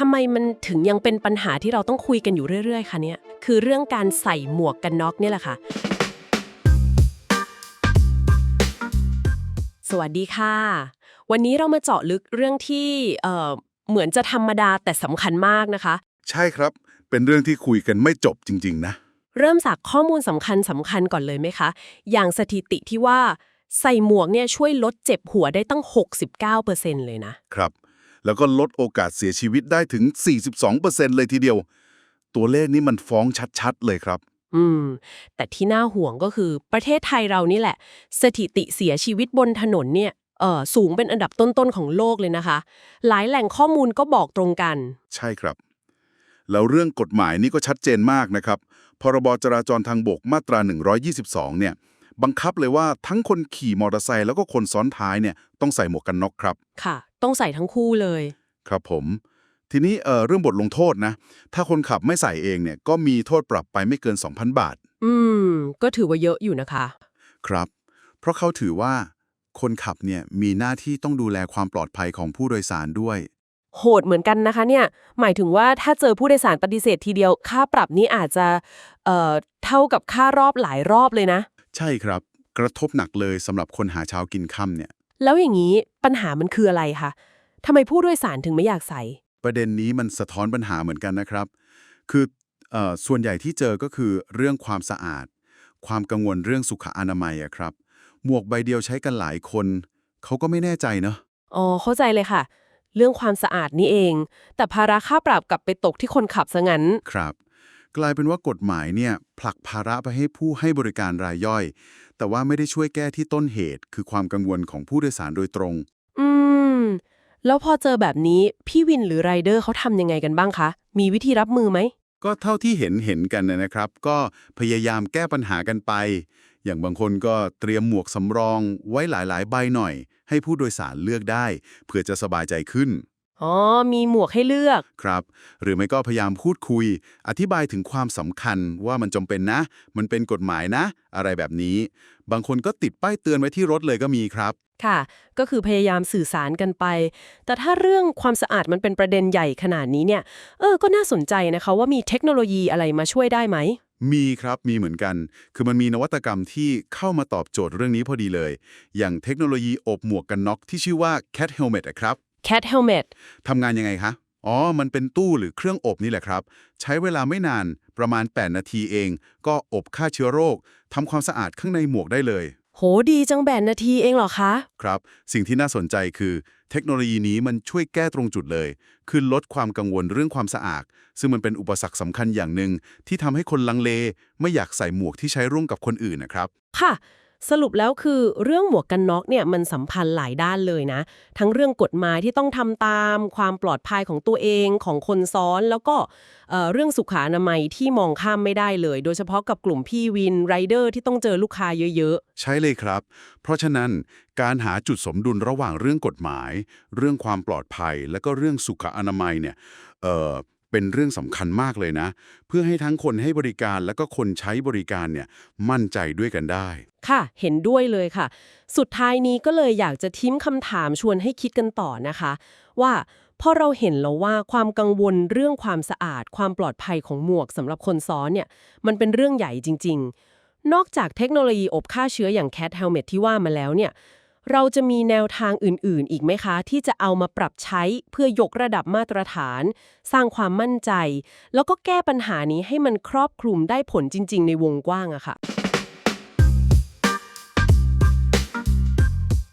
ทำไมมันถึงยังเป็นปัญหาที่เราต้องคุยกันอยู่เรื่อยๆคะเนี่ยคือเรื่องการใส่หมวกกันน็อกเนี่ยแหละค่ะสวัสดีค่ะ วันนี้เรามาเจาะลึกเรื่องที่เอ่อเหมือนจะธรรมดาแต่สำคัญมากนะคะ ใช่ครับ เป็นเรื่องที่คุยกันไม่จบจริง ๆ นะ เริ่มจากข้อมูลสำคัญสำคัญก่อนเลยไหมคะ อย่างสถิติที่ว่าใส่หมวกเนี่ยช่วยลดเจ็บหัวได้ตั้ง 69%เลยนะครับ แล้วก็ลดโอกาสเสียชีวิตได้ถึง 42%เลยทีเดียว ตัวเลขนี้มันฟ้องชัดๆ เลยครับ อืม แต่ที่น่าห่วงก็คือประเทศไทยเรานี่แหละ สถิติเสียชีวิตบนถนนเนี่ยเออสูงเป็นอันดับต้นๆของโลกเลยนะคะ หลายแหล่งข้อมูลก็บอกตรงกัน ใช่ครับ แล้วเรื่องกฎหมายนี่ก็ชัดเจนมากนะครับ พรบจราจรทางบกมาตรา 122 เนี่ย บังคับเลยว่าทั้งคนขี่มอเตอร์ไซค์แล้วก็คนซ้อนท้ายเนี่ยต้องใส่หมวกกันน็อกครับ ค่ะ ต้องใส่ทั้งคู่เลย ครับผม ทีนี้เอ่อเรื่องบทลงโทษนะ ถ้าคนขับไม่ใส่เองเนี่ยก็มีโทษปรับไปไม่เกิน 2,000 บาท อืม ก็ถือว่าเยอะอยู่นะคะ ครับ เพราะเขาถือว่า คนขับเนี่ยมีหน้าที่ต้องดูแลความปลอดภัยของผู้โดยสารด้วย โหดเหมือนกันนะคะเนี่ย หมายถึงว่าถ้าเจอผู้โดยสารปฏิเสธทีเดียว ค่าปรับนี้อาจจะเอ่อเท่ากับค่ารอบหลายรอบเลยนะ ใช่ครับ กระทบหนักเลยสำหรับคนหาเช้ากินค่ำเนี่ย แล้วอย่างนี้ปัญหามันคืออะไรคะทำไมผู้โดยสารถึงไม่อยากใส่ ประเด็นนี้มันสะท้อนปัญหาเหมือนกันนะครับ คือเออส่วนใหญ่ที่เจอก็คือเรื่องความสะอาด ความกังวลเรื่องสุขอนามัยอะครับ หมวกใบเดียวใช้กันหลายคน เขาก็ไม่แน่ใจเนอะอ๋อ เข้าใจเลยค่ะ เรื่องความสะอาดนี่เอง แต่ภาระค่าปรับกลับไปตกที่คนขับซะงั้น ครับ กลายเป็นว่ากฎหมายเนี่ยผลักภาระไปให้ผู้ให้บริการรายย่อย แต่ว่าไม่ได้ช่วยแก้ที่ต้นเหตุ คือความกังวลของผู้โดยสารโดยตรง อืม แล้วพอเจอแบบนี้ พี่วินหรือไรเดอร์เขาทำยังไงกันบ้างคะ มีวิธีรับมือไหม ก็เท่าที่เห็นเห็นกันนะครับ ก็พยายามแก้ปัญหากันไป อย่างบางคนก็เตรียมหมวกสำรองไว้หลายๆ ใบหน่อย ให้ผู้โดยสารเลือกได้เพื่อจะสบายใจขึ้น อ๋อ มีหมวกให้เลือก ครับ หรือไม่ก็พยายามพูดคุย อธิบายถึงความสำคัญว่ามันจำเป็นนะ มันเป็นกฎหมายนะ อะไรแบบนี้ บางคนก็ติดป้ายเตือนไว้ที่รถเลยก็มีครับ ค่ะ ก็คือพยายามสื่อสารกันไป แต่ถ้าเรื่องความสะอาดมันเป็นประเด็นใหญ่ขนาดนี้เนี่ย เออ ก็น่าสนใจนะคะว่ามีเทคโนโลยีอะไรมาช่วยได้ไหม มีครับ มีเหมือนกัน คือมันมีนวัตกรรมที่เข้ามาตอบโจทย์เรื่องนี้พอดีเลย อย่างเทคโนโลยีอบหมวกกันน็อกที่ชื่อว่า Cat Helmet อะครับ Cat Helmet ทำงานยังไงคะ อ๋อ มันเป็นตู้หรือเครื่องอบนี่แหละครับ ใช้เวลาไม่นานประมาณ 8 นาทีเอง ก็อบฆ่าเชื้อโรคทำความสะอาดข้างในหมวกได้เลย โหดีจังแบนนาทีเองเหรอคะ ครับ สิ่งที่น่าสนใจคือ เทคโนโลยีนี้มันช่วยแก้ตรงจุดเลย คือลดความกังวลเรื่องความสะอาด ซึ่งมันเป็นอุปสรรคสำคัญอย่างหนึ่งที่ทำให้คนลังเล ไม่อยากใส่หมวกที่ใช้ร่วมกับคนอื่นนะครับ ค่ะ สรุปแล้วคือเรื่องหมวกกันน็อกเนี่ยมันสัมพันธ์หลายด้านเลยนะ ทั้งเรื่องกฎหมายที่ต้องทำตามความปลอดภัยของตัวเองของคนซ้อน แล้วก็เเรื่องสุขอนามัยที่มองข้ามไม่ได้เลย โดยเฉพาะกับกลุ่มพี่วินไรเดอร์ที่ต้องเจอลูกค้าเยอะๆ ใช่เลยครับ เพราะฉะนั้นการหาจุดสมดุลระหว่างเรื่องกฎหมาย เรื่องความปลอดภัย และก็เรื่องสุขอนามัยเนี่ยเออ เป็นเรื่องสำคัญมากเลยนะ เพื่อให้ทั้งคนให้บริการและก็คนใช้บริการเนี่ยมั่นใจด้วยกันได้ ค่ะ เห็นด้วยเลยค่ะ สุดท้ายนี้ก็เลยอยากจะทิ้มคำถามชวนให้คิดกันต่อนะคะ ว่าพอเราเห็นแล้วว่าความกังวลเรื่องความสะอาด ความปลอดภัยของหมวกสำหรับคนซ้อนเนี่ยมันเป็นเรื่องใหญ่จริง ๆ นอกจากเทคโนโลยีอบฆ่าเชื้ออย่าง Cat Helmet ที่ว่ามาแล้วเนี่ย เราจะมีแนวทางอื่นๆ อีกไหมคะ ที่จะเอามาปรับใช้เพื่อยกระดับมาตรฐาน สร้างความมั่นใจ แล้วก็แก้ปัญหานี้ให้มันครอบคลุมได้ผลจริง ๆ ในวงกว้างอะค่ะ